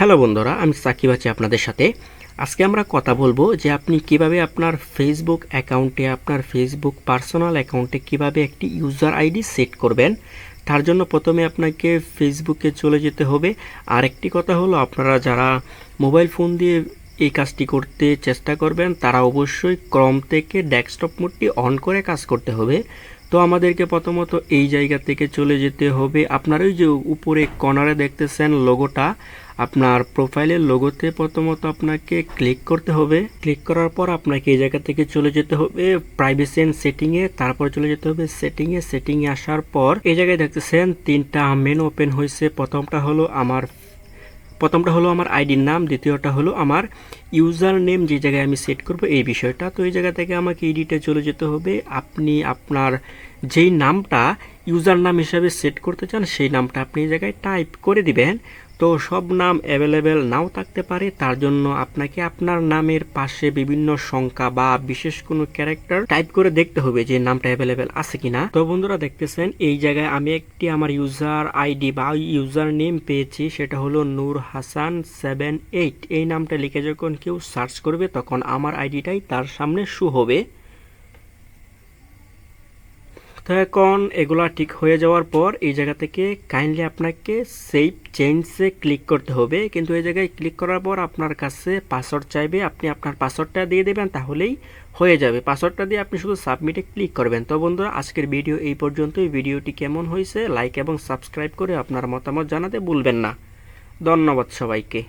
Hello বন্ধুরা, আমি সাকিব আছি আপনাদের সাথে। আজকে আমরা কথা বলব যে আপনি কীভাবে আপনার ফেসবুক অ্যাকাউন্টে আপনার ফেসবুক পার্সোনাল অ্যাকাউন্টে কীভাবে একটি ইউজার আইডি সেট করবেন। তার জন্য প্রথমে আপনাকে ফেসবুকে চলে যেতে হবে। আর একটি কথা হলো, আপনারা যারা মোবাইল ফোন দিয়ে এই কাজটি করতে চেষ্টা করবেন, তারা অবশ্যই ক্রম থেকে ডেস্কটপ মোডটি অন করে কাজ করতে হবে। তো আমাদেরকে প্রথমত এই জায়গা থেকে চলে যেতে হবে। আপনার ওই যে উপরে কর্নারে দেখতেছেন লোগোটা আপনার প্রোফাইলের লোগোতে প্রথমত আপনাকে ক্লিক করতে হবে। ক্লিক করার পর আপনাকে এই জায়গা থেকে চলে যেতে হবে প্রাইভেসি এন্ড সেটিংয়ে তারপর চলে যেতে হবে সেটিংয়ে সেটিংয়ে আসার পর এই জায়গায় দেখতেছেন তিনটা মেনু ওপেন হয়েছে। প্রথমটা হলো আমার, প্রথমটা হলো আমার আইডির নাম। দ্বিতীয়টা হলো আমার ইউজার নেম যে জায়গায় আমি সেট করব এই বিষয়টা। তো এই জায়গা থেকে আমাকে এডিটে চলে যেতে হবে। আপনি আপনার যেই নামটা ইউজার নাম হিসাবে সেট করতে চান, সেই নামটা আপনি এই জায়গায় টাইপ করে দিবেন। তো সব নাম অ্যাভেলেবেল নাও থাকতে পারে। তার জন্য আপনাকে আপনার নামের পাশে বিভিন্ন সংখ্যা বা বিশেষ কোনো ক্যারেক্টার টাইপ করে দেখতে হবে যে নামটা অ্যাভেলেবেল আছে কিনা। তো বন্ধুরা দেখতেছেন, এই জায়গায় আমি একটি আমার ইউজার আইডি বা ইউজার নেম পেয়েছি, সেটা হলো নূর হাসান সেভেন এইট এই নামটা লিখে যখন কেউ সার্চ করবে, তখন আমার আইডিটাই তার সামনে শু হবে। তো এখন এগুলা ঠিক হয়ে যাওয়ার পর এই জায়গা থেকে কাইন্ডলি আপনাকে সেভ চেঞ্জে ক্লিক করতে হবে। কিন্তু এই জায়গায় ক্লিক করার পর আপনার কাছে পাসওয়ার্ড চাইবে, আপনি আপনার পাসওয়ার্ডটা দিয়ে দেবেন, তাহলেই হয়ে যাবে। পাসওয়ার্ডটা দিয়ে আপনি শুধু সাবমিটে ক্লিক করবেন। তো বন্ধুরা, আজকের ভিডিও এই পর্যন্তই। ভিডিওটি কেমন হয়েছে লাইক এবং সাবস্ক্রাইব করে আপনার মতামত জানাতে ভুলবেন না। ধন্যবাদ সবাইকে।